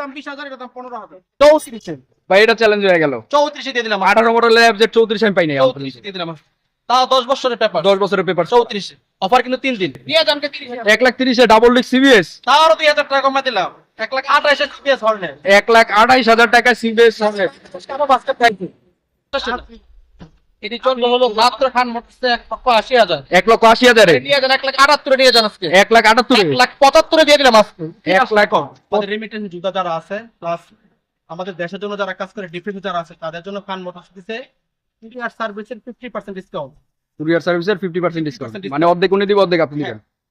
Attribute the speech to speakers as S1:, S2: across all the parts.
S1: দাম বিশ হাজার এটার দাম পনেরো হাজার।
S2: চৌত্রিশে।
S3: ভাই এটা চ্যালেঞ্জ হয়ে গেল।
S1: চৌত্রিশে দিয়ে দিলাম।
S3: আঠারো মডেল এফজেড চৌত্রিশ আমি পাই
S1: চৌত্রিশে দিয়ে দিলাম। তাও দশ বছরের পেপার
S3: দশ বছরের পেপার
S1: চৌত্রিশে। অফার কিন্তু তিন দিন। নিয়ে যান।
S3: এক লাখ তিরিশে ডাবল ডিক সিবিএস
S1: তাও দুই হাজার টাকা কমা দিলাম। এক লাখ আঠাশে সিপিএস হর্নে
S3: এক লাখ আঠাইশ হাজার টাকা সিবিএস
S1: এটি চলবে হলো মাত্র খান মোটরসে এক লক্ষ আশি হাজার।
S3: এক লক্ষ আশি হাজারে?
S1: নিয়ে যান এক লাখ আটাত্তরে নিয়ে যান আজকে।
S3: এক লাখ আটাত্তরে?
S1: এক লাখ পঁচাত্তরে দিয়ে দিলাম আজকে।
S3: এক লাখ
S4: আমাদের রেমিটেন্স জুতা যারা আছে প্লাস আমাদের দেশের জন্য যারা কাজ করে ডিফেন্স যারা আছে তাদের জন্য খান মোটরস দিছে ইন্ডিয়ার সার্ভিসের ফিফটি পার্সেন্ট ডিসকাউন্ট
S3: কুরিয়ার সার্ভিসের ফিফটি পার্সেন্ট ডিসকাউন্ট মানে অর্ধেক উনি দিব অর্ধেক আপনি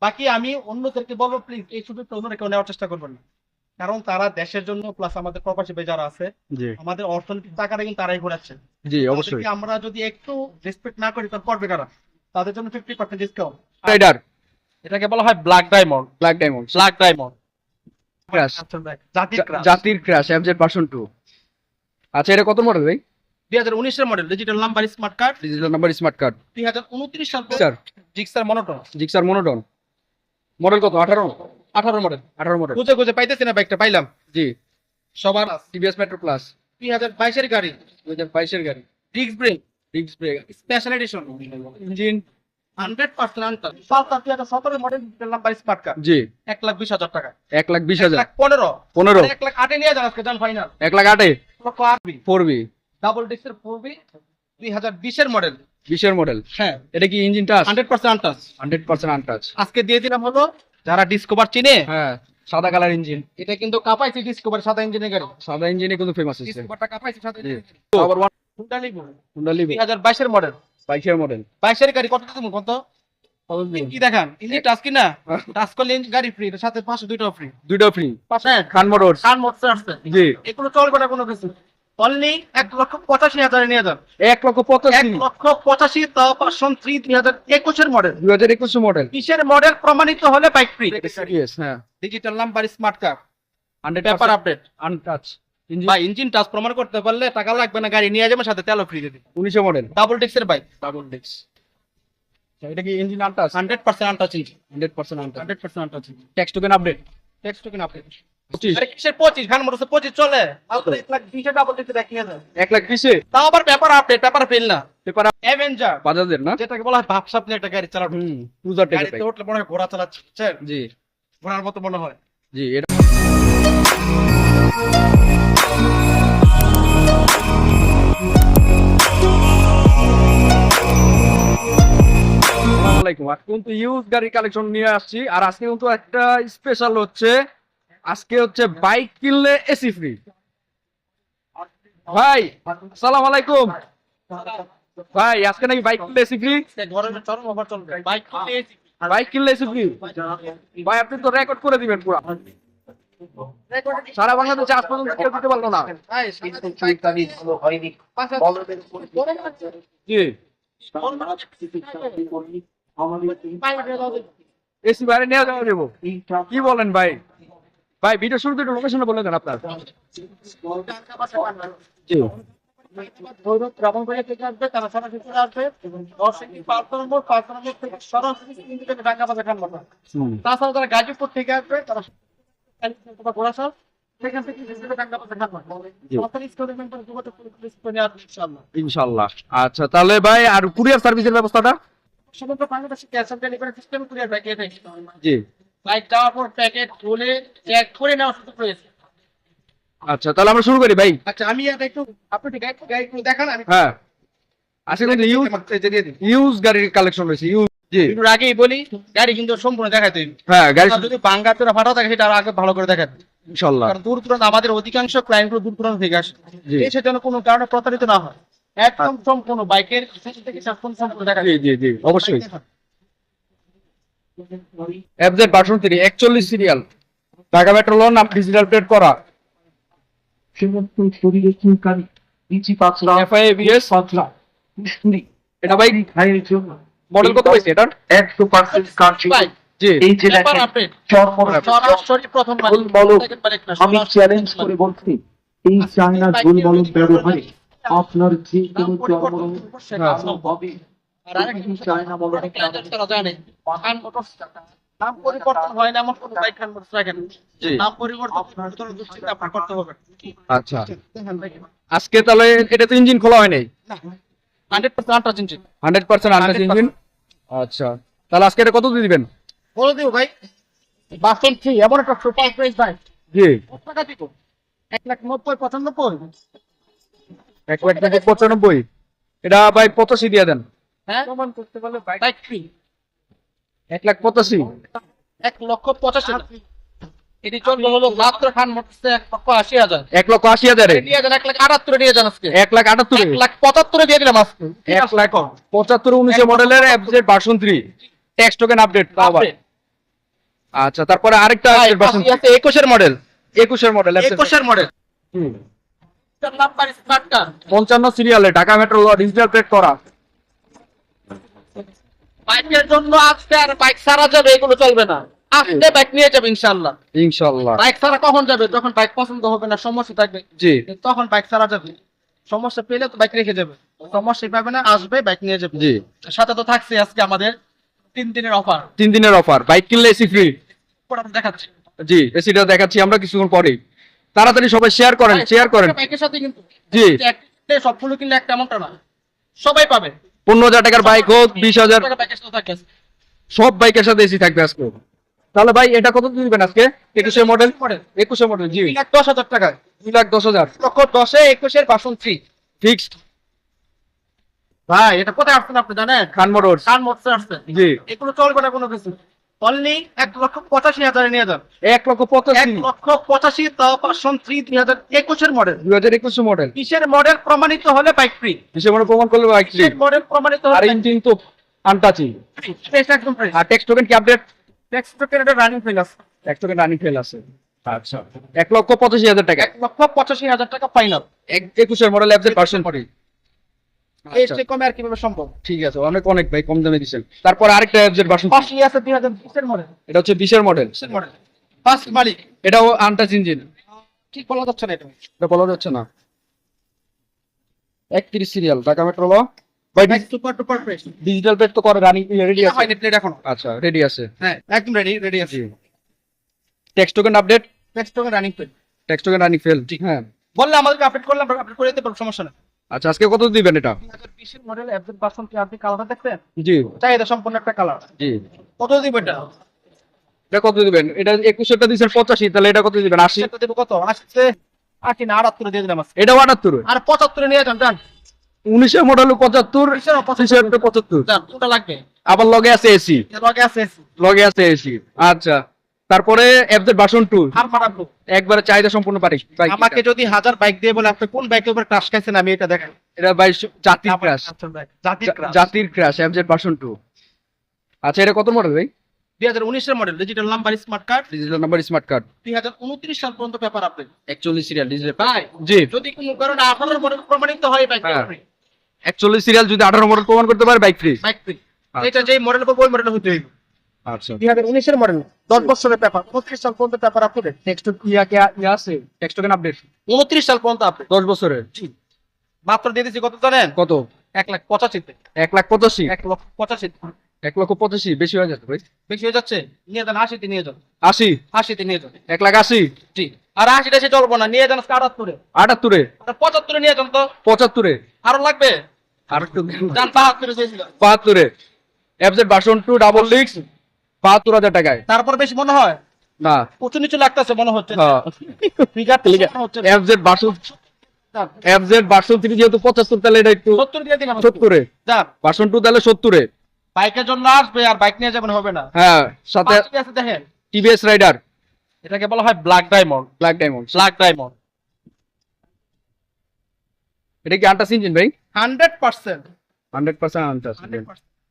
S4: বাকি আমি অন্যদেরকে বলব প্লিজ এই সুযোগটা অন্যরা কেউ নেওয়ার চেষ্টা করবেন না। কারণ তারা দেশের জন্য প্লাস আমাদের প্রবাসী যারা আছে আমাদের অর্থনৈতিক টাকাটা কিন্তু তারাই ঘোরাচ্ছে।
S3: জি অবশ্যই।
S4: আমরা যদি একটু রেসপেক্ট না করি তাহলে করবে কারা? তাদের জন্য ফিফটি পার্সেন্ট ডিসকাউন্ট
S3: রাইডার
S1: এটাকে বলা হয় black diamond
S3: black diamond
S1: black diamond
S4: জাতির ক্রাশ
S3: জাতির ক্র্যাশ এফজেড ভার্সন টু আচ্ছা এটা কত মডেল ভাই?
S4: দুই হাজার উনিশের model digital number smart card
S3: digital number smart card
S4: দুই হাজার উনত্রিশ সাল
S3: sir
S4: Gixxer monotone
S3: Gixxer monotone model কত? আঠারো?
S4: আঠারো মডেল
S3: আঠারো মডেল
S4: খুঁজে খুঁজে পাইতেছি না বাইকটা পাইলাম।
S3: জি।
S4: সবার
S3: টিভিএস মেট্রো প্লাস
S4: দুই হাজার বাইশের গাড়ি।
S3: দুই হাজার বাইশের গাড়ি।
S4: Disc brake
S3: disc brake
S4: special edition
S3: engine
S4: hundred percent আনটার দুই হাজার সতেরো মডেল নাম্বার স্মার্ট কার্ড
S3: জি।
S4: এক লাখ বিশ হাজার টাকা।
S3: এক লাখ বিশ হাজার।
S4: পনেরো।
S3: পনেরো।
S4: এক লাখ আটে নিয়ে যান আজকে যান ফাইনাল
S3: এক লাখ আটে।
S4: লক্ষ আটবি
S3: ফোর বি
S4: ডাবল ডিস্কের পড়বি দুই হাজার বিশের মডেল
S3: বিশের মডেল
S4: হ্যাঁ।
S3: এটা কি engine touch
S4: hundred percent untouch
S3: hundred percent untouch
S4: আজকে দিয়ে দিলাম হলো যারা ডিসকভার চিনে
S3: হ্যাঁ সাদা কালার ইঞ্জিন
S4: এটা কিন্তু কাপাইছে ডিসকভার সাদা ইঞ্জিনের গাড়ি।
S3: সাদা ইঞ্জিনে কিন্তু ফেমাস আছে
S4: ডিসকভারটা কাপাইছে সাদা
S3: জি।
S4: ইঞ্জিনের
S3: আবার one
S4: Honda Livo
S3: Honda Livo
S4: দুই হাজার বাইশের মডেল
S3: বাইশের মডেল
S4: বাইশের গাড়ি কত তুমি কত কি দেখান? ইঞ্জিন টাচ কি না? টাচ করলে ইঞ্জিন গাড়ি ফ্রি সাথে পাঁচশো দুইটাও ফ্রি
S3: দুইটা ফ্রি
S4: পাঁচশো
S3: খান মোটরস
S4: কার মোটর আসছে
S3: জি।
S4: এগুলো চলবে না কোনো কিছু? অনলি এক লক্ষ পঁচাশি হাজারে নিয়ে যান।
S3: এক লক্ষ পঁচাশি।
S4: এক লক্ষ পঁচাশি তাও থ্রি দুই হাজার একুশের মডেল
S3: দুই হাজার একুশ মডেল
S4: বিশের মডেল প্রমাণিত হলে বাইক ফ্রি
S3: হ্যাঁ।
S4: Digital number smart card
S3: hundred
S4: paper update
S3: untouch engine
S4: বা ইঞ্জিন টাচ প্রমাণ করতে পারলে টাকা লাগবে না গাড়ি নিয়ে যাবে সাথে তেলও ফ্রি দিবে
S3: উনিশে মডেল
S4: ডাবল ডিক্সের বাইক
S3: ডাবল ডিক্স এটা কি engine untouch
S4: hundred percent untouch engine
S3: hundred percent untouch
S4: hundred percent untouch
S3: token update
S4: text token update
S3: পঁচিশ।
S4: আরে কিসের পঁচিশ? খান মোটরসে পঁচিশ চলে। এক লাখ বিশে ডাবল ডিক্সে দেখিয়ে দেয়
S3: এক লাখ বিশে?
S4: তাও আবার পেপার আপডেট পেপার ফেল না।
S3: পেপার
S4: অ্যাভেঞ্জার
S3: বাজাজের না?
S4: যেটাকে বলা হয় ভাবসাপ নিয়ে একটা গাড়ি চালানো।
S3: ক্রুজার টাইপের
S4: গাড়িতে উঠলে মনে হয় ঘোড়া চালাচ্ছে।
S3: জি।
S4: ঘোড়ার মতো মনে হয়।
S3: জি এটা আসসালামু আলাইকুম। কিন্তু ইউজ গাড়ির কালেকশন নিয়ে আসছি। আর আজকে কিন্তু একটা স্পেশাল হচ্ছে আজকে হচ্ছে বাইক কিনলে এসি ফ্রি ভাই আসসালামু আলাইকুম। ভাই আজকে নাকি বাইক কিনলে এসি ফ্রি
S4: গরমে চরম অফার চলবে বাইক কিনলে AC
S3: বাইক কিনলে এসি ফ্রি ভাই আপনি তো রেকর্ড করে দিবেন পুরো। সারা বাংলাদেশে আজ পর্যন্ত কেউ দিতে পারল না। জি। এসি বাইরে নিয়ে যাওয়া দেবো কি বলেন ভাই? ভাই ভিডিও শুরুতে একটু লোকেশনটা বলে দেন আপনার। জি।
S4: তারা গাজীপুর থেকে আসবে তারা ঘোড়াশাল।
S3: ইনশাল্লাহ আচ্ছা তাহলে ভাই আর কুরিয়ার সার্ভিসের ব্যবস্থাটা?
S4: সমগ্র বাংলাদেশে cash on delivery system courier এটাই
S3: জি।
S4: বাইক যাওয়ার পর প্যাকেট খুলে চেক করে নেওয়ার সুযোগ রয়েছে
S3: আচ্ছা তাহলে আমরা শুরু করি ভাই।
S4: আচ্ছা আমি একটু আপনি দেখান আমি
S3: হ্যাঁ। আজকে কিন্তু ইউজ
S4: এই যে দিয়ে দিন।
S3: ইউজ গাড়ির কালেকশন রয়েছে ইউজ
S4: একটু আগেই বলি গাড়ি কিন্তু সম্পূর্ণ দেখাতে
S3: হ্যাঁ গাড়ি
S4: যদি বাঙ্গা তোরা ফাটাও থাকে সেটা আগে ভালো করে দেখাতে
S3: ইনশাল্লাহ।
S4: কারণ দূর দূরান্ত আমাদের অধিকাংশ ক্লায়েন্টগুলো দূর দূরান্ত থেকে আসে।
S3: জি।
S4: এই সেজন্য কোনো কারণে প্রতারিত না হয়। একদম সম্পূর্ণ বাইকের থেকে সম্পূর্ণ দেখা
S3: জি জি জি অবশ্যই। এফজেড ভার্সন থ্রি একচল্লিশ সিরিয়াল ঢাকা মেট্রো লোন নাম ডিজিটাল প্লেট করা। এটা ভাই মডেল কত পাইছে
S5: একশো পার্সেন্ট এই আমি চ্যালেঞ্জ করে বলছি চায়না ব্যবহারে আপনার যে কোনো চর্মরোগ ভালো হবে
S4: আর আরেকটা
S5: এই চায়না মলম
S4: তারা জানে পাখান মোটরস
S5: নাম পরিবর্তন হয় না এমন কোন বাইক খান মোটরস রাখেন নাম পরিবর্তন দুশ্চিন্তা আপনার করতে হবে।
S3: আচ্ছা। আজকে তাহলে এটা তো ইঞ্জিন খোলা হয় নাই?
S5: Hundred percent ultra engine
S3: hundred percent under
S5: 100%
S3: engine আচ্ছা। তাহলে আজকে এটা কত দিয়ে দিবেন?
S5: বলে দিও ভাই। বাসন এমন একটা সুপার প্রাইস বাইক
S3: জি।
S5: কত টাকা দিব? এক লাখ নব্বই পঁচানব্বই।
S3: এক লাখ পঁচানব্বই। এটা ভাই পঁচাশি দিয়ে দেন।
S5: হ্যাঁ? প্রমাণ করতে পারলে বাইক ফ্রি।
S3: এক লাখ পঁচাশি।
S5: এক লক্ষ পঁচাশি
S4: এটি চলবে হলো মাত্র খান মোটরসে এক লক্ষ আশি হাজার।
S3: এক লক্ষ আশি হাজারে।
S4: নিয়ে যান এক লাখ আটাত্তরে নিয়ে যান আজকে।
S3: এক লাখ আটাত্তরে।
S4: এক লাখ পঁচাত্তরে দিয়ে দিলাম আজকে।
S3: এক লাখ পঁচাত্তর উনিশে মডেলের ভার্সন থ্রি টোকেন আপডেট আচ্ছা তারপরে আরেকটা
S4: ভাই,
S3: ভার্সন
S4: আছে একুশের মডেল
S3: একুশের মডেল
S4: একুশের মডেল নাম্বার
S3: পঞ্চান্ন সিরিয়ালে ঢাকা মেট্রো ডিজিটাল প্লেট করা।
S4: বাইকের জন্য আজকে আর বাইক সারা যাবে এগুলো চলবে না। আজকে বাইক নিয়ে যাবে ইনশাল্লাহ
S3: ইনশাল্লাহ
S4: বাইক সারা কখন যাবে? যখন বাইক পছন্দ হবে না সমস্যা থাকবে।
S3: জি।
S4: তখন বাইক সারা যাবে। সমস্যা পেলে তো বাইক রেখে যাবে। সমস্যা পাবে না আসবে বাইক নিয়ে যাবে।
S3: জি।
S4: সাথে তো থাকছে আজকে আমাদের তিন দিনের অফার।
S3: তিন দিনের অফার। বাইক কিনলে এসি ফ্রি
S4: দেখাচ্ছি।
S3: জি এসিটা দেখাচ্ছি আমরা কিছুক্ষণ পরে তাড়াতাড়ি সবাই শেয়ার করেন শেয়ার করেন।
S4: বাইকের সাথে কিন্তু
S3: জি।
S4: সবগুলো কিনলে একটা এমনটা না। সবাই পাবে।
S3: পনেরো হাজার টাকার বাইক হোক বিশ হাজার। সব বাইকের সাথে এসি থাকবে আজকে। তাহলে ভাই এটা কত দিবেন আজকে? একুশে মডেল
S4: মডেল
S3: একুশে মডেল জি।
S4: লাখ দশ হাজার টাকা
S3: দুই লাখ দশ হাজার।
S4: লক্ষ দশে একুশের বাসন থ্রি
S3: ফিক্সড
S4: ভাই এটা কোথায় আসছেন আপনি জানেন?
S3: খান মোটর
S4: খান মোটর আসছেন
S3: জি।
S4: এগুলো চলবে না কোনো কিছু। অনলি এক লক্ষ পঁচাশি হাজারে নিয়ে যান।
S3: এক লক্ষ
S4: এক লক্ষ পঁচাশি তাও পাঁচশন থ্রি দুই হাজার একুশের মডেল
S3: দুই হাজার মডেল
S4: বিশের মডেল প্রমাণিত হলে বাইক ফ্রি
S3: মডেল প্রমাণ করলে বাইক ফ্রি
S4: মডেল প্রমাণিত
S3: আর
S4: হলে
S3: ইঞ্জিন তো আনটাচি
S4: একদম ফ্রি
S3: আর টেক্সট টোকেন কি আপডেট
S4: টেক্সট টোকেন এটা রানিং ফিল আছে।
S3: টেক্সট টোকেন রানিং ফেল আছে। আচ্ছা। এক লক্ষ পঁচাশি হাজার টাকা।
S4: এক লক্ষ পঁচাশি হাজার টাকা ফাইনাল
S3: এক- একুশের মডেল এফজেড ভার্সন পরে
S4: এর চেয়ে কমে আর কীভাবে সম্ভব?
S3: ঠিক আছে অনেক অনেক ভাই কম দামে দিচ্ছেন তারপর আরেকটা এফজেড ভার্সন
S4: পাশেই আছে দুই হাজার বিশের মডেল
S3: এটা হচ্ছে বিশের মডেল
S4: বিশের মডেল ফার্স্ট মালিক।
S3: এটাও আনটাচ ইঞ্জিন
S4: ঠিক বলা যাচ্ছে না এটা।
S3: এটা বলা যাচ্ছে না। একত্রিশ সিরিয়াল ঢাকা মেট্রো ল ভাই
S4: super duper fresh
S3: digital plate তো করে রানিং রেডি আছে।
S4: হয়নি প্লেট এখনও।
S3: আচ্ছা রেডি আছে।
S4: হ্যাঁ একদম রেডি রেডি আছে।
S3: Text token update
S4: text token running
S3: text token running fail হ্যাঁ।
S4: বললে আমাদেরকে আপডেট করলাম আপডেট করে দিতে পারব সমস্যা নেই।
S3: আচ্ছা আজকে কত দিবেন এটা?
S4: দুই হাজার বিশের মডেল কি আপনি কালারটা দেখছেন
S3: জি।
S4: চাহিদা সম্পূর্ণ একটা কালার
S3: জি।
S4: কত দিব এটা?
S3: এটা কত দিবেন? এটা দিচ্ছেন পঁচাশি তাহলে এটা কত দিবেন? আশি?
S4: সেটা দেবো কত? আসছে আশি না আটাত্তর দিয়ে দিলাম।
S3: এটাও আটাত্তর।
S4: আর পঁচাত্তরে নিয়ে যান যান।
S3: উনিশের মডেল পঁচাত্তর
S4: বিশের
S3: পঁচিশের পঁচাত্তর।
S4: যান কোনটা লাগবে?
S3: আবার লগে আছে এসি
S4: লগে আছে
S3: লগে আছে এসি আচ্ছা। তারপরে এফজেড ভার্সন টু
S4: আর মারাবো
S3: একবারে চাহিদা সম্পূর্ণ পারি
S4: আমাকে যদি হাজার বাইক দিয়ে বলে আপনি কোন বাইকের উপর ক্রাশ খাইছেন? আমি এটা দেখেন
S3: এটা ভাই জাতির ক্রাশ
S4: জাতির ক্রাশ
S3: জাতির ক্রাশ এফজেড ভার্সন টু আচ্ছা এটা কত মডেল ভাই?
S4: দুই হাজার উনিশের model digital number smart card
S3: digital number smart card
S4: দুই হাজার উনত্রিশ সাল পর্যন্ত পেপার আপডেট
S3: একচল্লিশ সিরিয়াল ডিজিটাল
S4: ভাই
S3: জি।
S4: যদি কোনো কারণে আঠারো মডেল প্রমাণিত হয় বাইক
S3: হ্যাঁ। একচল্লিশ সিরিয়াল যদি আঠারো মডেল প্রমাণ করতে পারে বাইক ফ্রি
S4: বাইক ফ্রি। এটা যে মডেল ওই মডেল হতে
S3: আচ্ছা
S4: দুই হাজার উনিশের মডেল দশ বছরের পেপার উনত্রিশ সাল পর্যন্ত পেপার আপডেট
S3: টেক্সট ইয়া কে ইয়া আছে? টেক্সট টোকেন আপডেট
S4: উনত্রিশ সাল পর্যন্ত আপডেট
S3: দশ বছরের।
S4: মাত্র দিয়ে দিচ্ছি কত জানেন?
S3: কত?
S4: এক লাখ পঁচাশিতে।
S3: এক লাখ পঁচাশি?
S4: এক লক্ষ পঁচাশি।
S3: এক লক্ষ পঁচাশি। বেশি হয়ে যাচ্ছে ভাই।
S4: বেশি হয়ে যাচ্ছে? নিয়ে যান আশিতে নিয়ে যান।
S3: আশি?
S4: আশিতে নিয়ে যান।
S3: এক লাখ আশি?
S4: জি। আর আশিটা সে চলবো না। নিয়ে যান আটাত্তরে।
S3: আটাত্তরে?
S4: পঁচাত্তরে নিয়ে যান তো।
S3: পঁচাত্তরে?
S4: আরও লাগবে?
S3: আর একটু
S4: যান বাহাত্তরে দিয়ে
S3: বাহাত্তরে। FZ version two double six বাহাত্তর হাজার টাকায়।
S4: তারপর বেশি মনে হয়?
S3: না।
S4: উঁচু নিচু লাগতেছে মনে হচ্ছে।
S3: হ্যাঁ।
S4: ফিগার তো হচ্ছে না।
S3: FZ version FZ version three যেহেতু পঁচাত্তর তাহলে এটা একটু
S4: সত্তর দিয়ে দিলাম
S3: সত্তরে। ভার্সন টু তাহলে সত্তরে।
S4: বাইকের জন্য আসবে আর বাইক নিয়ে যাবেন হবে না।
S3: হ্যাঁ সাথে
S4: দেখেন।
S3: টিভিএস রাইডার
S4: এটাকে বলা হয় black diamond
S3: black diamond
S4: black diamond
S3: এটা কি আন্টাস ইঞ্জিন ভাই?
S4: Hundred percent.
S3: Hundred percent untouched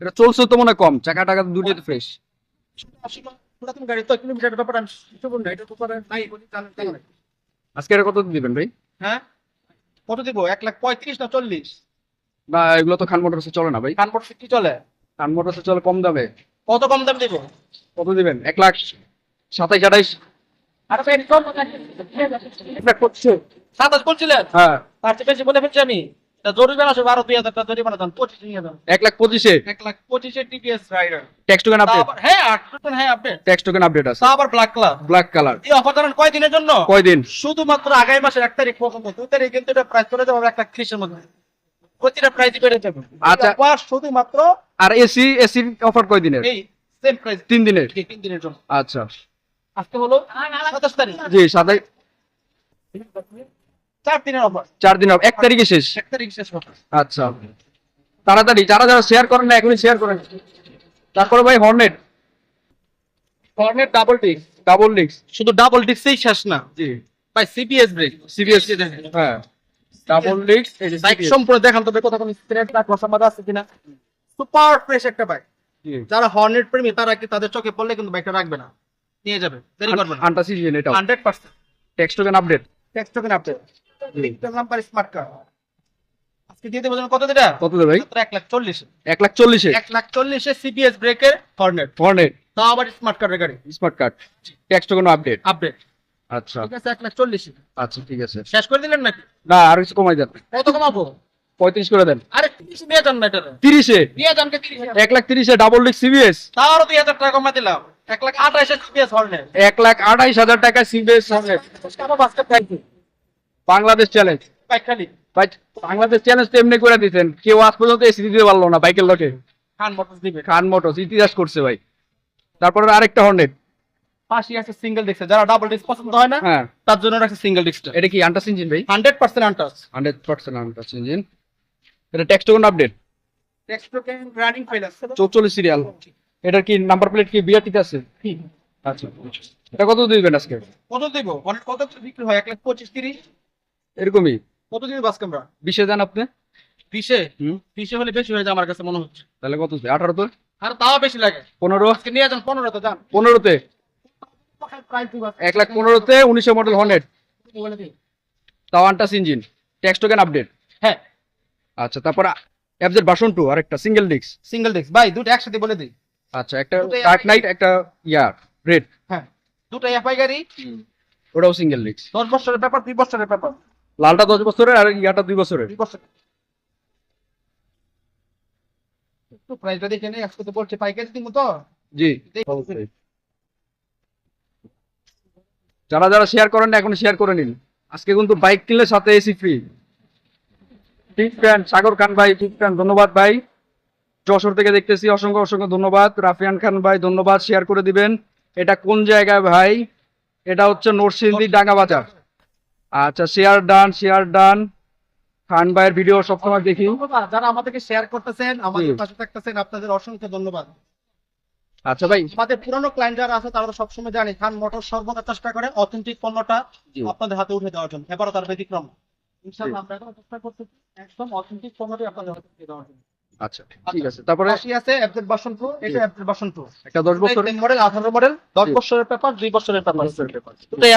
S3: এটা চলছে তো মনে হয় কম। চাকা টাকা দুটোই ফ্রেশ আজকে কত দিবেন ভাই?
S4: হ্যাঁ? কত দিব? এক লাখ পঁয়ত্রিশ না চল্লিশ?
S3: না এগুলো তো খান মোটরসে চলে না ভাই।
S4: খান কানপট ফিফটি চলে?
S3: খান মোটরসে চলে কম দামে।
S4: কত কম দাম দিব?
S3: কত দিবেন? এক লাখ সাতাইশ আঠাইশ।
S4: আর ভাই কম এক লাখ সাতাশ বলছিলেন?
S3: হ্যাঁ।
S4: তার চেয়ে বেশি বলে ফেলছি আমি। জরিমানা আছে বারো দুই হাজার জরিমানা দেন পঁচিশ নিয়ে
S3: এক লাখ পঁচিশে?
S4: এক লাখ পঁচিশে TPS rider
S3: tax token update
S4: হ্যাঁ হ্যাঁ আপডেট
S3: ট্যাক্স টোকেন আপডেট আছে।
S4: আবার ব্ল্যাক কালার
S3: ব্ল্যাক কালার
S4: এই অফার ধরেন কয় দিনের জন্য?
S3: কয়দিন?
S4: শুধুমাত্র আগামী মাসের এক তারিখ পর্যন্ত। দুই তারিখ কিন্তু এটা প্রাইস করে দেবো এক লাখ ত্রিশের মধ্যে। প্রতিটা প্রাইস বেড়ে যাবে।
S3: আচ্ছা।
S4: শুধুমাত্র
S3: আর এসি এসি অফার কয়দিনের?
S4: এই সেম প্রাইস
S3: তিন দিনের?
S4: তিন দিনের জন্য।
S3: আচ্ছা।
S4: আজকে হলো সাতাশ তারিখ।
S3: জি সাতাই
S4: চার দিনের অফার
S3: চার দিন এক তারিখে শেষ?
S4: এক তারিখ শেষ হবে
S3: আচ্ছা তাড়াতাড়ি যারা যারা শেয়ার করেন না এখনই শেয়ার করেন। তারপরে ভাই Hornet
S4: cornet double disc
S3: double ডিক্স
S4: শুধু ডাবল ডিস্কই শেষ না।
S3: জি।
S4: ভাই সিপিএস ব্রেক
S3: সিবিএস হ্যাঁ। ডাবল
S4: বাইক সম্পূর্ণ দেখান তবে কথা কোনো স্ক্র্যাচ আছে কিনা। সুপার ফ্রেশ একটা বাইক যারা হর্নেট প্রেমী তারা কি তাদের চোখে পড়লে কিন্তু বাইকটা রাখবে না। নিয়ে যাবে। দেরি করবে না।
S3: আন্টা সিজন এটা
S4: hundred percent
S3: text token update
S4: text token update number smart card আজকে দিয়ে দেবো কত দিটা?
S3: কত দেবে ভাই?
S4: এক লাখ চল্লিশ
S3: এক লাখ চল্লিশে।
S4: এক লাখ চল্লিশে সিপিএস ব্রেকের হর্নেট
S3: হর্নেট
S4: তাও আবার স্মার্ট কার্ডের গাড়ি
S3: smart card token update
S4: update
S3: আচ্ছা।
S4: ঠিক আছে এক লাখ চল্লিশে
S3: আচ্ছা ঠিক আছে।
S4: শেষ করে দিলেন নাকি?
S3: না আর কিছু কমাই দেন।
S4: কত কমাবো?
S3: পঁয়ত্রিশ করে দেন।
S4: আরে তিরিশ নিয়ে যান না এটা।
S3: তিরিশে?
S4: নিয়ে যান
S3: এক লাখ তিরিশে ডাবল ডিক্স সিবিএস
S4: আরও দুই হাজার টাকা কমা দিলাম। এক লাখ আঠাইশে হর্নেট
S3: এক লাখ আঠাইশ হাজার টাকা সিবিএস হর্নেট
S4: বাস্কেট খাইছি
S3: বাংলাদেশ চ্যালেঞ্জ বাংলাদেশ চ্যালেঞ্জ তো এমনি করে দিতেন কেউ আজ পর্যন্ত এসি দিতে পারল না বাইকের লোকে।
S4: খান মোটরস দিবে।
S3: খান মোটরস ইতিহাস করছে ভাই। তারপরে আরেকটা হর্নেট
S4: পাশে আছে সিঙ্গেল ডিস্ক যারা ডাবল ডিস্ক পছন্দ হয় না
S3: হ্যাঁ।
S4: তার জন্য রাখছে সিঙ্গেল ডিস্কটা
S3: এটা কি আন্টাস ইঞ্জিন ভাই?
S4: Hundred percent untouched
S3: hundred percent untouched engine এটা টেক্সট কোন update
S4: next token running fail আছে।
S3: চৌচল্লিশ সিরিয়াল এটার কি নাম্বার প্লেট কি বিআরটিতে আছে? আচ্ছা এটা কত দিবেন আজকে?
S4: কত দিব? কত বিক্রি হয়? এক লাখ পঁচিশ তিরিশ?
S3: এরকমই?
S4: কত দিন বাস ক্যামেরা?
S3: বিশে দেন আপনি।
S4: বিশে? বিশে হলে বেশি হয়ে যায় আমার কাছে মনে হচ্ছে।
S3: তাহলে কত আঠারো তো?
S4: আর তাও বেশি লাগে।
S3: পনেরো?
S4: আজকে নিয়ে যান পনেরো তো যান।
S3: পনেরোতে? এক লাখ পনেরোতে উনিশশো মডেল
S4: দিই
S3: তাও untouched engine. Text token update
S4: হ্যাঁ।
S3: আচ্ছা তারপর অ্যাপজের বাসন টু আর একটা সিঙ্গেল ডিস্ক
S4: সিঙ্গেল ডিস্ক ভাই দুটো একসাথে বলে দিই।
S3: আচ্ছা একটা ডার্ক নাইট একটা ইয়ার রেড
S4: হ্যাঁ। দুটো এফআই গাড়ি।
S3: ওটাও সিঙ্গেল ডিস্ক
S4: দশ বছরের ব্যাপার দুই বছরের ব্যাপার
S3: লালটা দশ বছরের আর ইয়াটা দুই বছরের।
S4: দুই বছর। একটু প্রাইসটা দেখে নেই আজকে বলছে পাইকারি দিব তো।
S3: জি। যারা যারা শেয়ার করেন না এখন শেয়ার করে নিন। আজকে কিন্তু বাইক কিনলে সাথে এসি ফ্রি ঠিক ফ্যান সাগর খান ভাই ঠিক ফ্যান ধন্যবাদ ভাই। যশোর থেকে দেখতেছি অসংখ্য অসংখ্য ধন্যবাদ। রাফিয়ান খান ভাই ধন্যবাদ শেয়ার করে দিবেন। এটা কোন জায়গায় ভাই? এটা হচ্ছে নরসিংদী ডাঙ্গা বাজার আচ্ছা শেয়ার ডান শেয়ার ডান খান ভাইয়ের ভিডিও সবসময় দেখি।
S4: যারা আমাদেরকে শেয়ার করতেছেন আমাদের পাশে থাকতেছেন আপনাদের অসংখ্য ধন্যবাদ।
S3: আচ্ছা ভাই।
S4: আমাদের পুরনো ক্লায়েন্ট যারা আছে তারা সবসময় জানে খান মোটর সর্বদা চেষ্টা করে অথেন্টিক পণ্যটা আপনাদের হাতে উঠে দেওয়ার জন্য। এবারও তার ব্যতিক্রম। ইনশাআল্লাহ আমরা চেষ্টা করতেছি একদম অথেন্টিক পণ্যটি আপনাদের হাতে উঠে দেওয়ার জন্য।
S3: আচ্ছা ঠিক আছে। তারপরে
S4: আছে অ্যাপডেট ভার্সন এটা অ্যাপডেট ভার্সন প্রো
S3: একটা দশ বছর
S4: মডেল 18 মডেল 10 বছরের পেপার 2 বছরের পেপার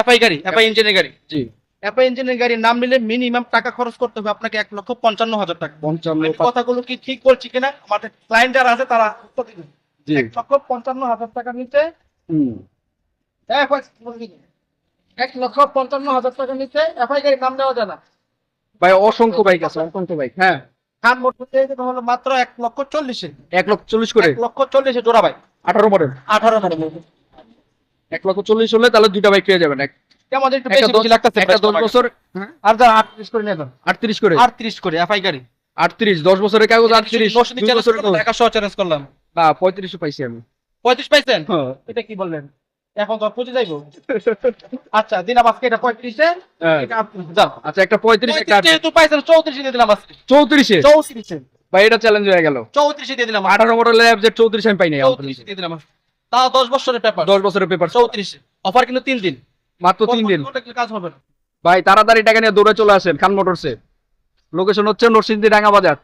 S4: এফআই গাড়ি এফআই ইঞ্জিনের গাড়ি।
S3: জি।
S4: এফআই ইঞ্জিনের গাড়ি নাম নিলে মিনিমাম টাকা খরচ করতে হবে আপনাকে এক লক্ষ পঞ্চান্ন হাজার টাকা।
S3: পঞ্চান্ন
S4: কথাগুলো কি ঠিক বলছি কিনা? আমাদের ক্লায়েন্ট যারা আছে তারা উত্তর দিবেন।
S3: জি।
S4: এক লক্ষ পঞ্চান্ন হাজার
S3: হুম।
S4: এফআই এক লক্ষ পঞ্চান্ন হাজার টাকার নিচে এফআই গাড়ির নাম দেওয়া যায় না।
S3: ভাই অসংখ্য বাইক আছে অসংখ্য বাইক হ্যাঁ।
S4: খান মোটর থেকে হলো মাত্র এক লক্ষ চল্লিশে।
S3: এক লক্ষ চল্লিশ করে?
S4: এক লক্ষ চল্লিশে জোড়া ভাই
S3: আঠারো মডেল
S4: আঠারো মডেল
S3: এক লক্ষ চল্লিশ হলে তাহলে দুইটা বাইক পেয়ে যাবেন। এক
S4: কেমন একটু
S3: একটা
S4: বেশি বেশি লাগতেছে
S3: একটা দশ বছর
S4: আর যা আটত্রিশ করে
S3: করে?
S4: এফআই গাড়ি।
S3: বছরের কাগজ আটত্রিশ
S4: নশনি
S3: দুই
S4: চ্যালেঞ্জ
S3: বছরের
S4: টাকা সহ চ্যালেঞ্জ করলাম।
S3: না পঁয়ত্রিশও পাইছি আমি।
S4: পঁয়ত্রিশ পাইছেন?
S3: হ্যাঁ।
S4: এটা কি বললেন? এখন তো পৌঁছে যাইবো? আচ্ছা দিলাম আজকে এটা পঁয়ত্রিশে?
S3: হ্যাঁ।
S4: এটা যাও।
S3: আচ্ছা একটা
S4: পাইছেন দিয়ে দিলাম আজকে।
S3: ভাই এটা চ্যালেঞ্জ হয়ে গেল।
S4: চৌত্রিশে দিয়ে দিলাম
S3: আঠারো মডেল অ্যাপজেট চৌত্রিশ আমি পাই নাই
S4: দিয়ে দিলাম তাও দশ বছরের পেপার
S3: দশ বছরের পেপার
S4: চৌত্রিশে। অফার কিন্তু তিন দিন।
S3: মাত্র তিন দিন।
S4: কাজ হবে না।
S3: ভাই তাড়াতাড়ি টাকা নিয়ে দৌড়ে চলে আসেন খান মোটরসে লোকেশন হচ্ছে নরসিংদী ডাঙ্গা বাজার।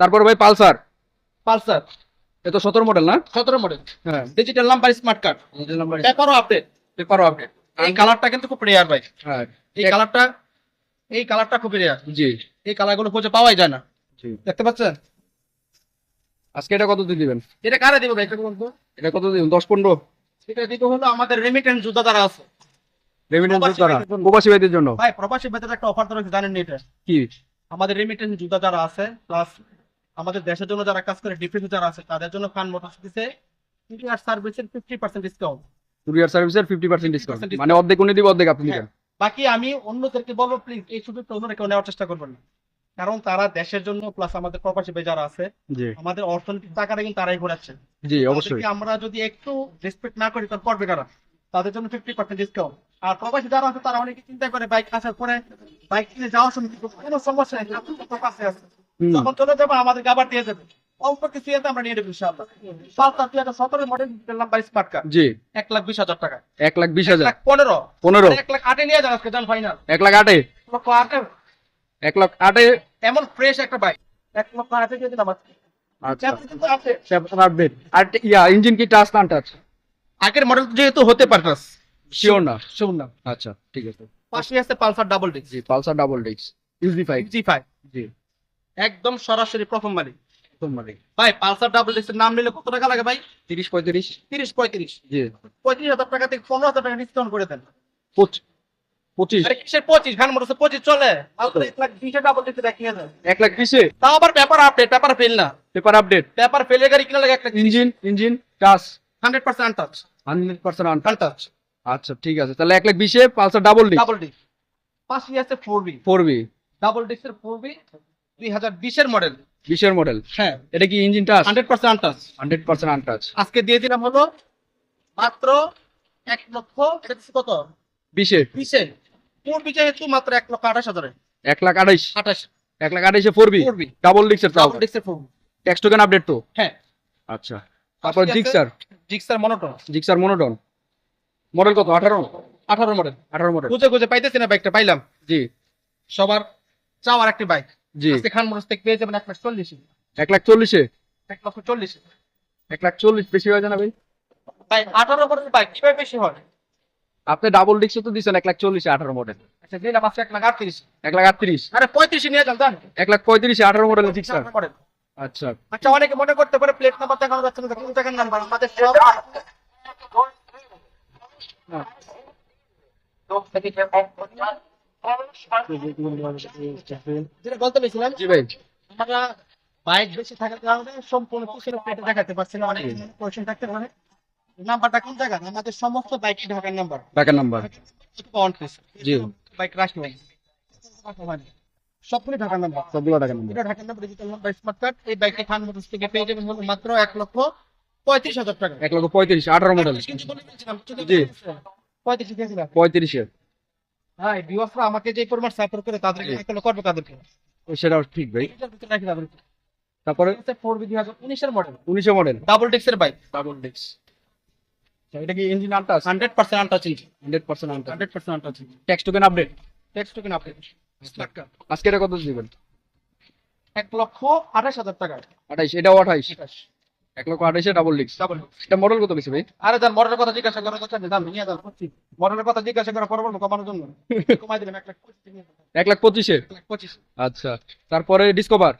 S3: তারপর ভাই পালসার।
S4: পালসার।
S3: এ তো সতেরো মডেল না?
S4: সতেরো মডেল
S3: হ্যাঁ।
S4: ডিজিটাল নাম্বার স্মার্ট কার্ড পেপারও আপডেট
S3: পেপারও আপডেট
S4: এই কালারটা কিন্তু খুব রেয়ার ভাই।
S3: হ্যাঁ।
S4: এই কালারটা এই কালারটা খুব রেয়ার
S3: জি।
S4: এই কালারগুলো খুঁজে পাওয়াই যায় না।
S3: জি।
S4: দেখতে পাচ্ছেন?
S3: আজকে এটা কত দিয়ে দিবেন?
S4: এটা কারে দিব ভাই
S3: এটা কত দিবেন? দশ পনেরো?
S4: দিতে হলো আমাদের রেমিটেন্স যোদ্ধা আছে।
S3: রেমিটেন্স
S4: প্রবাসী ভাইদের জন্য।
S3: প্রবাসী ভাইদের জন্য?
S4: ভাই প্রবাসী বেতনের একটা অফার জানেন এটা?
S3: কি?
S4: আমাদের রেমিটেন্স যোদ্ধা যারা আছে প্লাস আমাদের দেশের জন্য যারা কাজ করে ডিফেন্স যারা আছে তাদের জন্য খান মোটরস দিছে কুরিয়ার সার্ভিসের ফিফটি পার্সেন্ট ডিসকাউন্ট
S3: কুরিয়ার সার্ভিসের ফিফটি পার্সেন্ট ডিসকাউন্ট মানে অর্ধেক উনি দিব অর্ধেক আপনি দিবেন?
S4: বাকি আমি অন্যদেরকে বলব প্লিজ এই সুযোগটা অন্যরা কেউ নেওয়ার চেষ্টা করবেন না। কারণ তারা দেশের জন্য প্লাস আমাদের প্রবাসী যারা আছে আমাদের অর্থনৈতিক টাকাটা কিন্তু তারাই ঘোরাচ্ছে
S3: জি অবশ্যই।
S4: আমরা যদি একটু রেসপেক্ট না করি তাহলে করবে কারা? তাদের জন্য ফিফটি পার্সেন্ট ডিসকাউন্ট আর প্রবাসী যারা আছে তারা অনেকে চিন্তা করে বাইক আসার পরে বাইক কিনে যাওয়ার সময় কোনো সমস্যা নেই কাছে আছে। যখন চলে যাব আমাদের আবার দিয়ে দেবে। অল্প কিছু এতে আমরা নিয়ে নেব ইনশাআল্লাহ। সালটা দুই হাজার সতেরো মডেল নাম্বার স্মার্ট কার্ড
S3: জি।
S4: এক লাখ বিশ হাজার টাকা।
S3: এক লাখ বিশ হাজার।
S4: পনেরো।
S3: পনেরো।
S4: এক লাখ আটে নিয়ে যান আজকে যান ফাইনাল
S3: এক লাখ আটে।
S4: লক্ষ আটে
S3: এক লাখ আটে
S4: এমন ফ্রেশ একটা বাইক এক লক্ষ আটে দিয়ে দিলাম আজকে।
S3: আচ্ছা।
S4: আছে।
S3: আপডেট আর ইয়া ইঞ্জিন কি টাচ না টাচ
S4: আগের মডেল যেহেতু হতে পারে না।
S3: শিওর না।
S4: শুনুন না।
S3: আচ্ছা ঠিক আছে।
S4: পাশে আছে পালসার ডাবল ডিস্ক
S3: জি Pulsar double disc UG five
S4: G five
S3: G.
S4: একদম সরাসরি প্রথম মালিক
S3: মানে
S4: ভাই পালসার ডাবল ডিস্কের নাম নিলে কত টাকা লাগে ভাই?
S3: তিরিশ পঁয়ত্রিশ।
S4: তিরিশ পঁয়ত্রিশ।
S3: জি।
S4: পঁয়ত্রিশ হাজার টাকা থেকে পনেরো হাজার টাকা ডিসকাউন্ট করে দেন।
S3: পঁচিশ।
S4: পঁচিশ? খান পঁচিশ চলে। এক লাখ বিশে ডাবল ডিস্ক দেখিয়ে
S3: এক লাখ বিশে?
S4: তাও আবার পেপার আপডেট পেপার ফেল না।
S3: পেপার আপডেট
S4: পেপার ফেলের গাড়ি কিনা লাগে এক lakh
S3: engine engine touch
S4: hundred percent untouch
S3: hundred percent
S4: untouch
S3: আচ্ছা ঠিক আছে। তাহলে এক লাখ বিশে Pulsar double disc
S4: double disc পাশে আছে four B
S3: four B
S4: double ডিস্কের ফোর বি দুই হাজার বিশের মডেল
S3: বিশের মডেল
S4: হ্যাঁ।
S3: এটা কি engine touch
S4: hundred percent untouch
S3: hundred percent untouch
S4: আজকে দিয়ে দিলাম হলো মাত্র এক লক্ষ কত?
S3: বিশে।
S4: বিশে। ফোর বি যেহেতু মাত্র এক লক্ষ আঠাশ হাজারে?
S3: এক লাখ আঠাইশ।
S4: আঠাশ।
S3: এক লাখ আঠাইশে ফোর বি ডাবল তাও
S4: ডাবল ডিস্কের ফোর
S3: ট্যাক্স টোকেন আপডেট তো?
S4: হ্যাঁ।
S3: আচ্ছা। তারপর Gixxer
S4: Gixxer monotone
S3: Gixxer monotone model কত? আঠারো?
S4: আঠারো মডেল
S3: আঠারো মডেল
S4: খুঁজে খুঁজে পাইতেছি না বাইকটা পাইলাম।
S3: জি।
S4: সবার চাওয়ার একটি বাইক
S3: জি।
S4: খান মোটরস থেকে পেয়ে যাবেন এক লাখ চল্লিশ।
S3: এক লাখ চল্লিশে?
S4: এক লক্ষ চল্লিশ।
S3: এক লাখ চল্লিশ বেশি হয়ে যায় না ভাই?
S4: ভাই আঠারো মডেল বাইক কীভাবে বেশি হয়?
S3: আপনি ডাবল ডিস্ক তো দিচ্ছেন এক লাখ চল্লিশে আঠারো মডেল
S4: আচ্ছা দিলাম আজকে এক লাখ আটত্রিশ।
S3: এক লাখ আটত্রিশ।
S4: আরে পঁয়ত্রিশে নিয়ে যান
S3: এক লাখ পঁয়ত্রিশে আঠারো মডেল
S4: মডেল
S3: আচ্ছা
S4: আচ্ছা অনেকে মনে করতে পারে প্লেট নাম্বার দেখানো যাচ্ছে না কোন নাম্বার আমাদের সব যেটা বলতে পেরেছিলাম
S3: জি ভাই।
S4: আমরা বাইক বেশি থাকার কারণে সম্পূর্ণ দেখাতে পারছি না অনেক কোয়েশ্চেন থাকতে পারে। নাম্বারটা কোন জায়গা? আমাদের সমস্ত বাইকই ঢাকার নাম্বার।
S3: টাকার নাম্বার। জি।
S4: বাইক রাখি ভাই। ঢাকার নাম্বার।
S3: সবগুলো টাকার নাম্বার।
S4: এটা ঢাকার number digital number smart card এই বাইকটি খান মোটরস থেকে পেয়ে যাবেন মাত্র এক লক্ষ পঁয়ত্রিশ হাজার টাকা।
S3: এক লক্ষ পঁয়ত্রিশ আঠারো মডেল
S4: কিন্তু বলে দিয়েছিলাম, কিন্তু
S3: জি।
S4: পঁয়ত্রিশ
S3: পঁয়ত্রিশে
S4: হ্যাঁ আমাকে যে পরিমাণ সাপোর্ট করে তাদেরকে
S3: জি।
S4: একলে করবে তাদেরকে।
S3: সেটাও ঠিক ভাই। তারপরে?
S4: ফোর বি দুই হাজার উনিশের মডেল
S3: উনিশে মডেল
S4: ডাবল ডিস্কের বাইক
S3: ডাবল ডিস্ক এটা কি engine untouch
S4: hundred percent untouch engine
S3: hundred percent untouch
S4: hundred percent untouch engine
S3: tax token update
S4: text token update
S3: আজকে এটা কত দিবেন?
S4: এক লক্ষ আঠাশ হাজার টাকা।
S3: এটাও
S4: আঠাশ।
S3: এক লক্ষ আঠাইশে ডাবল
S4: ডাবল
S3: এটা মডেল কত বেশি ভাই?
S4: আরে মডেলের কথা জিজ্ঞাসা করার কথা দাম নিয়ে যান। মডেলের কথা জিজ্ঞাসা করার পর বলব কমানোর জন্য। কমাই দিলাম এক লাখ পঁচিশ।
S3: এক লাখ পঁচিশে?
S4: পঁচিশ।
S3: আচ্ছা তারপরে ডিসকভার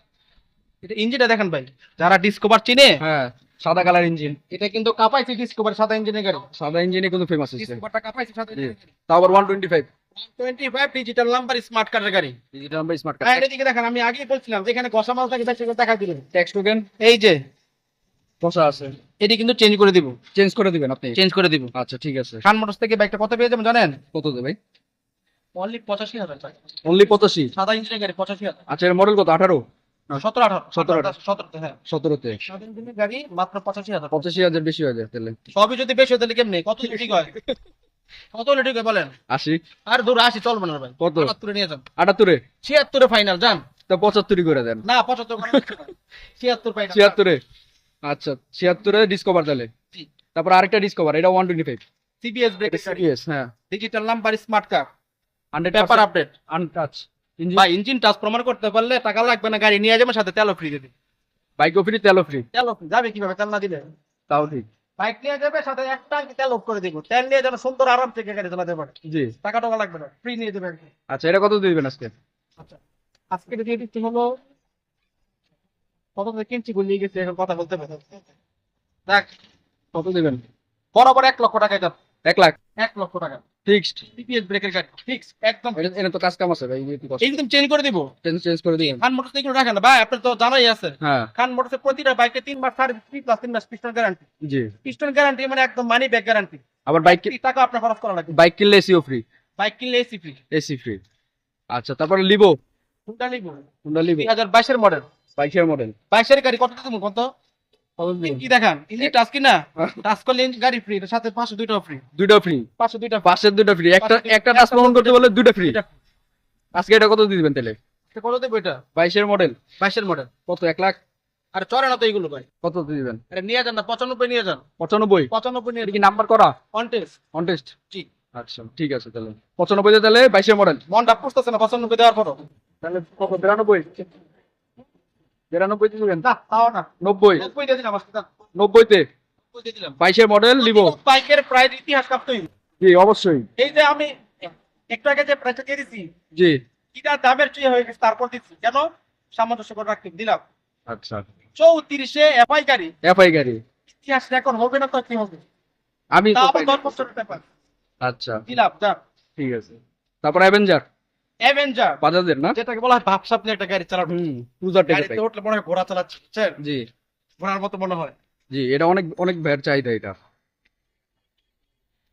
S4: এটা ইঞ্জিনটা দেখেন ভাই যারা ডিসকভার চিনে
S3: হ্যাঁ। সাদা কালার ইঞ্জিন।
S4: এটা কিন্তু কাপাইছে ডিসকভার সাদা ইঞ্জিনের গাড়ি।
S3: সাদা ইঞ্জিনে কিন্তু ফেমাস হচ্ছে
S4: ডিসকভারটা কাপাইছে সাদা
S3: তাও আবার twenty five
S4: twenty five digital number smart কার্ডের গাড়ি।
S3: ডিজিটাল নাম্বার স্মার্ট কার্ড
S4: এদিকে দেখেন আমি আগেই বলছিলাম যেখানে গসা মাল থাকে সেগুলো দেখা দিলেন
S3: ট্যাক্স টোকেন
S4: এই যে
S3: বসা আছে।
S4: এটি কিন্তু চেঞ্জ করে দিব।
S3: চেঞ্জ করে দিবেন আপনি?
S4: চেঞ্জ করে দিব।
S3: আচ্ছা ঠিক আছে।
S4: খান মোটরস থেকে বাইকটা কত পেয়ে যাবেন জানেন?
S3: কত দেবে ভাই?
S4: অনলি পঁচাশি হাজার টাকা।
S3: অনলি পঁচাশি।
S4: সাদা ইঞ্জিনের গাড়ি পঁচাশি হাজার।
S3: আচ্ছা এর মডেল কত? আঠারো?
S4: সতেরো আঠারো সতেরোতে হ্যাঁ।
S3: সতেরোতে।
S4: সাদা ইঞ্জিনের গাড়ি মাত্র পঁচাশি হাজার
S3: পঁচাশি হাজার বেশি হয়ে যায় তাহলে।
S4: সবই যদি বেশি হয় তাহলে কেমনি? কত ঠিক হয়? কত হলে ঠিক হয় বলেন?
S3: আশি।
S4: আর দূর আসি চলবে না ভাই।
S3: কত?
S4: আটাত্তরে নিয়ে যান।
S3: আটাত্তরে?
S4: ছিয়াত্তরে ফাইনাল যান।
S3: তো পঁচাত্তরই করে দেন।
S4: না পঁচাত্তর ছিয়াত্তর ফাইনাল
S3: ছিয়াত্তরে? আচ্ছা ছিয়াত্তরে ডিসকভার তাহলে। তারপর আরেকটা ডিসকভার এটা one twenty five
S4: CBS brake
S3: yes হ্যাঁ।
S4: Digital number smart card
S3: hundred
S4: update
S3: untouch
S4: বা ইঞ্জিন প্রমাণ করতে পারলে টাকা লাগবে না গাড়ি নিয়ে যাবে সাথে তেলও ফ্রি দিবে
S3: বাইক ফ্রি তেলও ফ্রি
S4: তেলও free। যাবে কীভাবে? তেল না দিলে?
S3: তাও ঠিক।
S4: বাইক নিয়ে যাবে সাথে এক ট্যাঙ্কি তেল অফ করে দিব। তেল নিয়ে যাবে সুন্দর আরাম থেকে গাড়ি চালাতে পারে।
S3: জি।
S4: টাকা টাকা লাগবে না ফ্রি নিয়ে যাবে
S3: আচ্ছা এটা কত দিবেন আজকে?
S4: আচ্ছা আজকে যদি এটি হলো কত কিনছি গুলিয়ে গেছে এখন কথা বলতে পারে দেখ
S3: কত দিবেন?
S4: বরাবর এক লক্ষ টাকা এটা।
S3: এক লাখ।
S4: এক লক্ষ টাকা।
S3: ফিক্সড
S4: টিপিএস ব্রেকের গাড়ি। ফিক্স একদম
S3: এটা তো কাজ কাম আছে ভাই একটু
S4: চেঞ্জ করে দিব।
S3: চেঞ্জ চেঞ্জ করে দিন
S4: খান মোটরস এগুলো রাখেন ভাই আপনার তো জানাই আছে।
S3: হ্যাঁ।
S4: খান মোটরসের প্রতিটা বাইকে তিন মাস সার্ভিস ফ্রি প্লাস তিন মাস পিস্টন গ্যারান্টি
S3: জি।
S4: পিস্টন গ্যারান্টি মানে একদম মানি ব্যাক গ্যারান্টি
S3: আবার বাইক
S4: টাকা আপনার খরচ করা লাগবে।
S3: বাইক কিনলে এসিও ফ্রি
S4: বাইক কিনলে এসি ফ্রি
S3: এসি ফ্রি আচ্ছা তারপরে লিবো হোন্ডা লিবো
S4: হাজার বাইশের মডেল
S3: বাইকের মডেল
S4: বাইশের গাড়ি কত কত কি দেখান? ইঞ্জিন টাচ কি না টাচ করলে গাড়ি ফ্রি সাথে ফ্রি
S3: ফ্রি একটা
S4: পাশের
S3: একটা টাচ প্রমাণ করতে বলে দুইটা ফ্রি আজকে এটা কত দিবেন তাহলে?
S4: কত দেবো এটা?
S3: বাইশের মডেল
S4: বাইশের মডেল
S3: কত? এক লাখ?
S4: আর চড়ে না তো এইগুলো ভাই।
S3: কত দিয়ে দিবেন?
S4: আরে নিয়ে যান না পঁচানব্বই নিয়ে যান।
S3: পঁচানব্বই?
S4: পঁচানব্বই নিয়ে
S3: এটা কি নাম্বার করা? অন টেস্ট আচ্ছা ঠিক আছে তাহলে। পঁচানব্বই তাহলে বাইশের মডেল
S4: মনটা পুষতেছে না পঁচানব্বই দেওয়ার পরও।
S3: তাহলে কত? বিরানব্বই? দিবেন?
S4: না তাও না।
S3: নব্বই।
S4: দিলাম আজকে
S3: নব্বইতে? বাইশের মডেল লিবো
S4: বাইকের প্রায় ইতিহাস কাঁপতই
S3: জি অবশ্যই।
S4: এই যে আমি একটু আগে যে প্রাইসটা দিয়ে দিছি
S3: জি।
S4: কিটা দামের চেয়ে হয়ে গেছে তারপর দিচ্ছি। কেন? সামঞ্জস্য করে রাখতে দিলাম।
S3: আচ্ছা।
S4: চৌত্রিশে এফআই গাড়ি।
S3: এফআই গাড়ি।
S4: ইতিহাস রেকর্ড হবে না তো কি হবে?
S3: আমি আচ্ছা।
S4: দিলাম
S3: ঠিক আছে। তারপর অ্যাভেঞ্জার
S4: অ্যাভেঞ্জার
S3: বাজাজের না?
S4: যেটাকে বলা হয় নিয়ে একটা গাড়ি চালানো।
S3: ক্রুজার
S4: গাড়িতে উঠলে মনে হয় ঘোড়া চালাচ্ছে।
S3: জি।
S4: ঘোড়ার মতো মনে হয়।
S3: জি এটা অনেক অনেক চাহিদা এটা।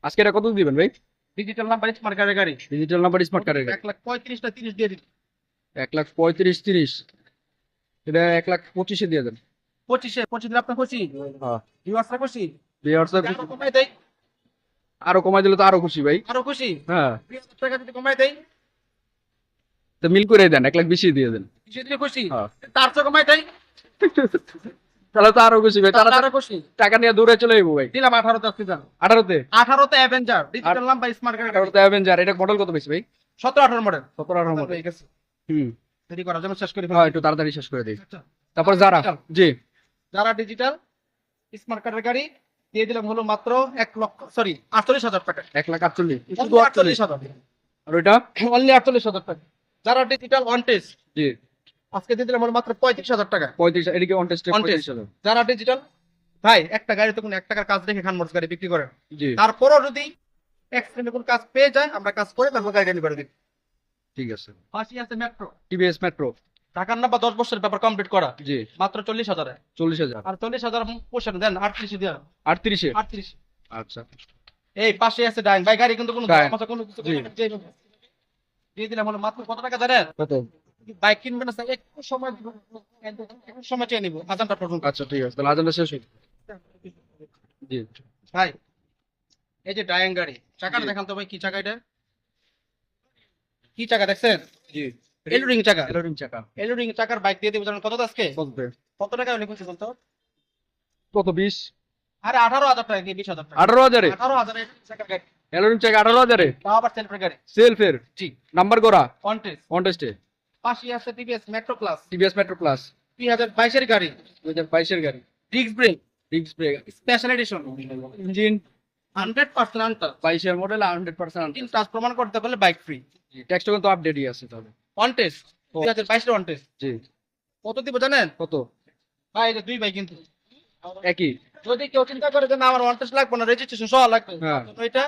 S3: আজকে এটা কত দিবেন ভাই?
S4: ডিজিটাল নাম্বার স্মার্ট কার্ডের গাড়ি।
S3: ডিজিটাল নাম্বার স্মার্ট কার্ডের
S4: এক লাখ পঁয়ত্রিশটা তিরিশ দিয়ে দিন।
S3: এক লাখ পঁয়ত্রিশ তিরিশ। এটা এক লাখ পঁচিশে দিয়ে দেন।
S4: পঁচিশে পঁচিশ দিলে আপনার খুশি?
S3: হ্যাঁ।
S4: ভিউয়ার্সরা খুশি?
S3: ভিউয়ার্স
S4: আরও কমাই দেয়?
S3: আরও কমাই দিলে তো আরও খুশি ভাই।
S4: আরও খুশি?
S3: হ্যাঁ।
S4: টাকা যদি কমাই দেয়?
S3: তো মিল করে দেন এক লাখ বেশি দিয়ে দেন। হ্যাঁ।
S4: তার চেয়ে কমাই দেয়
S3: তাহলে তো আরও খুশি ভাই তারা
S4: আরও খুশি।
S3: টাকা নিয়ে দূরে চলে যাব ভাই।
S4: দিলাম আঠারো দশ দিলাম
S3: আঠারোতে?
S4: আঠারোতে Avenger digital number smart card
S3: আঠারোতে অ্যাভেঞ্জার এটা মডেল কত বেশি ভাই?
S4: সতেরো আঠারো মডেল
S3: সতেরো আঠারো মডেল
S4: হয়ে গেছে।
S3: হুম।
S4: দেরি করার জন্য শেষ করি।
S3: হ্যাঁ একটু তাড়াতাড়ি শেষ করে দিই।
S4: আচ্ছা।
S3: তারপর যারা জি।
S4: যারা ডিজিটাল স্মার্ট কার্ডের গাড়ি দিয়ে দিলাম হলো মাত্র এক লক্ষ সরি আটচল্লিশ হাজার টাকা।
S3: এক লাখ আটচল্লিশ। আটচল্লিশ
S4: হাজার।
S3: আর ওইটা?
S4: অনলি আটচল্লিশ হাজার টাকা। যারা ডিজিটাল ওয়ান টেস্ট
S3: জি।
S4: আজকে দিয়ে দিলাম মাত্র পঁয়ত্রিশ হাজার টাকা।
S3: পঁয়ত্রিশ এদিকে অন টেস্টে
S4: যারা ডিজিটাল ভাই একটা গাড়িতে কোনো এক টাকার কাজ রেখে খান মোটরস গাড়ি বিক্রি করেন
S3: জি।
S4: তারপরও যদি এক্সট্রিমে কোনো কাজ পেয়ে যায় আমরা কাজ করে তারপর গাড়ি ডেলিভারি দিই।
S3: ঠিক আছে।
S4: ফাঁসি আছে মেট্রো
S3: টিভিএস মেট্রো
S4: ঢাকার না বা দশ বছরের ব্যাপার কমপ্লিট করা।
S3: জি।
S4: মাত্র চল্লিশ হাজারে।
S3: চল্লিশ হাজার।
S4: আর চল্লিশ হাজার পোষণ দেন আটত্রিশে দেন।
S3: আটত্রিশে?
S4: আটত্রিশ।
S3: আচ্ছা।
S4: এই পাশে আছে ডাইন ভাই গাড়ি কিন্তু কোনো কোনো কিছু। দিয়ে দিলাম হলো মাত্র কত টাকা জানেন? বাইক কিনবেন না স্যার একটু সময় একটু সময় চেয়ে নিবো আজানটা পর্যন্ত।
S3: আচ্ছা ঠিক আছে তাহলে আজানটা শেষ হই জি।
S4: ভাই এই যে ডায়াং গাড়ি চাকাটা দেখান তো ভাই কি চাকা এটা? কি চাকা দেখছেন?
S3: জি।
S4: এলুরিং চাকা।
S3: এলোরিং চাকা।
S4: এলুরিং চাকার বাইক দিয়ে দেবো জানেন কত আজকে
S3: কত
S4: কত টাকা হলে খুশি বলতো?
S3: কত বিশ?
S4: আরে আঠারো হাজার টাকা দিয়ে বিশ হাজার টাকা।
S3: আঠারো হাজারে?
S4: আঠারো হাজার চাকার গাড়ি
S3: এলোরিং চাকা আঠারো হাজারে?
S4: আবার সেলফের গাড়ি
S3: সেলফের
S4: জি।
S3: নাম্বার করা
S4: কন্টেস
S3: অন টেস্টে
S4: পাশে আছে TVS metro plus
S3: TVS metro plus
S4: দুই হাজার বাইশের গাড়ি।
S3: দুই হাজার বাইশের গাড়ি।
S4: Disc brake
S3: disc brake
S4: special edition
S3: engine
S4: hundred percent
S3: বাইশের মডেল হান্ড্রেড পার্সেন্ট
S4: তিন টাচ প্রমাণ করতে পারলে বাইক ফ্রি
S3: টেক্সট কিন্তু আপডেটই আছে তাহলে।
S4: ওয়ান টেস্ট দুই হাজার বাইশের ওয়ান টেস্ট
S3: জি।
S4: কত দিব জানেন?
S3: কত?
S4: ভাই এটা দুই ভাই কিন্তু।
S3: একই।
S4: যদি কেউ চিন্তা করে যে না আমার ওয়ান টেস্ট লাগবে না রেজিস্ট্রেশন সহ লাগবে।
S3: হ্যাঁ।
S4: এটা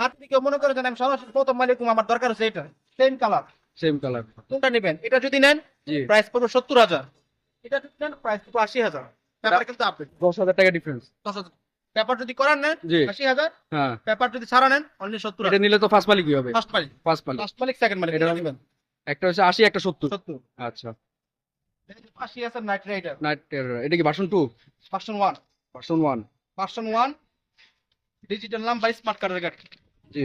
S4: হাত থেকে কেউ মনে করে যে আমি সরাসরি প্রথম মালিক আমার দরকার হচ্ছে এটা। সেম কালার
S3: সেম কালার
S4: কোনটা নেবেন? এটা যদি নেন প্রাইস পড়বে সত্তর হাজার। এটা যদি নেন প্রাইস পড়বে আশি হাজার। পেপার কিন্তু আপডেট
S3: দশ হাজার টাকা ডিফারেন্স
S4: পেপার যদি করার নেন আশি হাজার।
S3: হ্যাঁ।
S4: পেপার যদি ছাড়া নেন অনলি সত্তর
S3: এটা নিলে তো ফার্স্ট মালিক কি হবে।
S4: ফার্স্ট মালিক।
S3: ফার্স্ট মালিক।
S4: ফার্স্ট মালিক সেকেন্ড মালিক
S3: এটা
S4: নেবেন।
S3: একটা হচ্ছে আশি একটা সত্তর।
S4: সত্তর।
S3: আচ্ছা।
S4: আশি আছে নাইট রাইডার
S3: নাইট এটা কি version two
S4: version one
S3: version one
S4: version one digital নাম বাই স্মার্ট কার্ডের গাড়ি
S3: জি।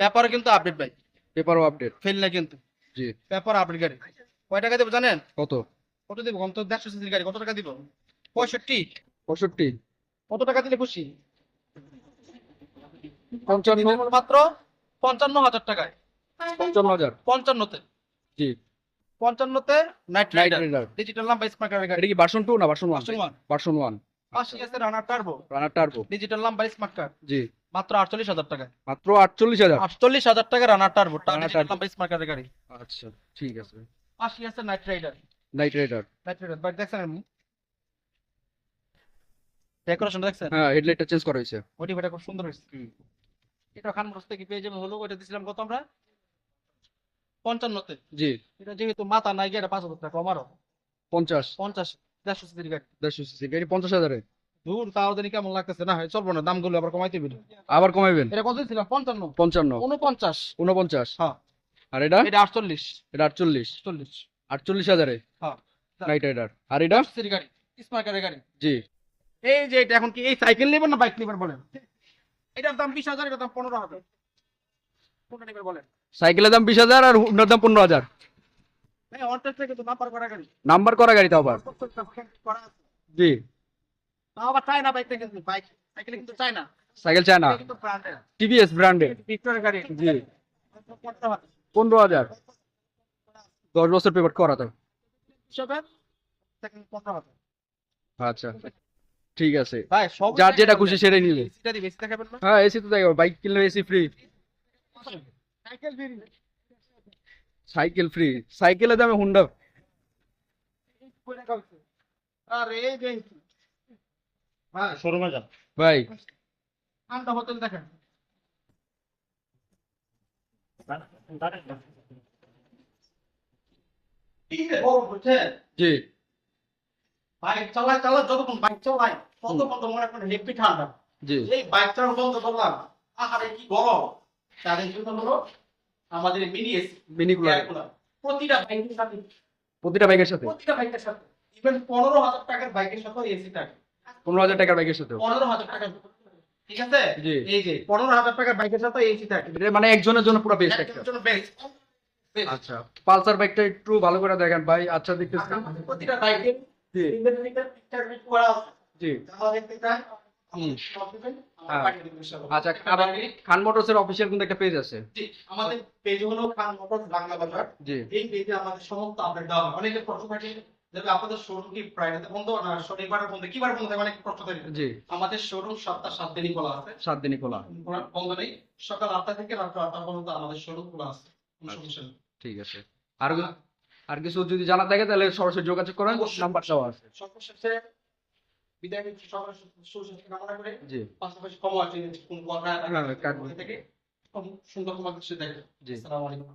S4: পেপারে কিন্তু আপডেট ভাই।
S3: পেপারও আপডেট
S4: ফেল না কিন্তু।
S3: জি।
S4: পেপার আপডেট গাড়ি কয় টাকা দেবো জানেন?
S3: কত?
S4: কত দেবো? কম তো দেড়শো সিসির গাড়ি। কত টাকা দিব? পঁয়ষট্টি।
S3: পঁয়ষট্টি।
S4: কত টাকা দিলে খুশি?
S3: পঞ্চান্ন।
S4: মাত্র পঞ্চান্ন হাজার টাকায়।
S3: পঞ্চান্ন হাজার।
S4: পঞ্চান্নতে।
S3: জি।
S4: পঞ্চান্নতে নাইট
S3: নাইট
S4: রাইডার ডিজিটাল নাম বাই স্মার্ট কার্ডের গাড়ি
S3: এটা কি ভার্সন টু না ভার্সন ওয়ান
S4: ভার্সন ওয়ান পাশে আছে runner turbo
S3: runner turbo
S4: digital নাম স্মার্ট কার্ড
S3: জি।
S4: মাত্র আটচল্লিশ হাজার টাকায়।
S3: মাত্র আটচল্লিশ হাজার।
S4: আটচল্লিশ হাজার টাকা runner turbo
S3: Runner
S4: digital
S3: Turbo।
S4: নাম বাই স্মার্ট কার্ডের গাড়ি।
S3: আচ্ছা ঠিক আছে।
S4: পাশে আছে knight rider
S3: knight rider
S4: knight rider but দেখছেন ডেকোরেশন দেখছেন?
S3: হ্যাঁ হেডলাইটটা চেঞ্জ করা হয়েছে।
S4: মোটিভেটা খুব সুন্দর হয়েছে। এটা খান মোটরস থেকে পেয়ে যাবেন? হলো ওইটা দিছিলাম কত আমরা? পঞ্চান্নতে।
S3: জি।
S4: এটা যেহেতু মাথা নাই গিয়ে এটা পাঁচ হাজার টাকা আমারও
S3: পঞ্চাশ।
S4: পঞ্চাশ। দেড়শো সিসির গাড়ি
S3: দেড়শো সিসি গাড়ি পঞ্চাশ হাজারে?
S4: দূর তাও জানি কেমন লাগতেছে। না হয় চলবো না দামগুলো আবার কমাইতে দিবি
S3: আবার কমাইবেন?
S4: এটা কত পঞ্চান্ন।
S3: পঞ্চান্ন।
S4: উনপঞ্চাশ
S3: উনপঞ্চাশ
S4: হ্যাঁ।
S3: আর এটা?
S4: এটা আটচল্লিশ।
S3: এটা আটচল্লিশ।
S4: চল্লিশ
S3: আটচল্লিশ হাজারে?
S4: হ্যাঁ।
S3: নাইট রাইডার আর এটা?
S4: সিসির গাড়ি। স্মার্টের গাড়ি।
S3: জি।
S4: এই যে এটা এখন কি এই সাইকেল নেবেন না বাইক নেবেন বলেন? এটার দাম বিশ হাজার এটার দাম পনেরো হাজার। কোনটা নেবেন বলেন?
S3: সাইকেলের দাম বিশ হাজার আর হুন্ডার দাম পনেরো হাজার
S4: হ্যাঁ অনটেস্ট থেকে তো নাম্বার করা গাড়ি।
S3: আবার। জি।
S4: তাও আবার চায় না বাইক সাইকেল কিন্তু। চায় না।
S3: সাইকেল চায় টিভিএস ব্র্যান্ডের
S4: গাড়ি।
S3: জি।
S4: পনেরো হাজার।
S3: দশ বছর পেপার করা তো আচ্ছা। ঠিক আছে। যার যেটা খুশি সেটাই নিবে।
S4: এসিটা দিবে এসি দেখাবেন না?
S3: হ্যাঁ এসি তো তাই বাইক কিনলে AC free
S4: cycle free
S3: cycle free. সাইকেলের দামে হুন্ডা।
S4: আরে এই যে ভাই। হোটেল দেখেন।
S3: জি।
S4: বাইক চালায় চালায় যতক্ষণ বাইক চালায় ততক্ষণ তো মনে করেন হেপি ঠান্ডা।
S3: জি।
S4: এই বাইক চালানো বন্ধ করলাম আহারে কি গরম। তাদের জন্য হলো আমাদের মিনি
S3: মিনি
S4: প্রতিটা বাইকের সাথে।
S3: প্রতিটা বাইকের সাথে?
S4: প্রতিটা বাইকের সাথে। ইভেন পনেরো হাজার টাকার বাইকের সাথে এসি থাকে।
S3: পনেরো হাজার টাকার বাইকের সাথে
S4: পনেরো হাজার টাকা ঠিক আছে? এই যে পনেরো হাজার টাকার বাইকের সাথে এসি থাকে।
S3: মানে একজনের জন্য পুরো বেস্ট একটা। আচ্ছা পালসার বাইকটা একটু ভালো করে দেখেন ভাই। আচ্ছা দেখতেছি।
S4: প্রতিটা বাইকের
S3: জি। জি। হ্যাঁ। আচ্ছা খান মোটরসের অফিসিয়াল কিন্তু একটা পেজ আছে।
S4: জি, আমাদের পেজ হলো খান মোটরস বাংলা বাজার।
S3: জি।
S4: এই পেজে আমাদের সমস্ত আপডেট দেওয়া হয়। অনেকে প্রশ্ন আপনাদের শোরুম কি ফ্রাইডেতে বন্ধ? না শনিবার বন্ধ কিবার বন্ধ অনেক প্রশ্ন থাকে
S3: জি।
S4: আমাদের শোরুম সপ্তাহ সাত দিনই খোলা আছে।
S3: সাত দিনই খোলা।
S4: বন্ধ নেই। সকাল আটটা থেকে রাত আটটা পর্যন্ত আমাদের শোরুম খোলা আছে। নেই।
S3: ঠিক আছে। আর আর কিছু যদি জানা থাকে তাহলে সরাসরি যোগাযোগ করেন নাম্বার দেওয়া আছে।
S4: সর্বশেষে বিদায় নিচ্ছি সবার সুস্বাস্থ্য কামনা করে। পাশাপাশি ক্ষমা আছে কোন কথা থেকে? সুন্দর দেখে।
S3: জি।
S4: আসসালামু আলাইকুম।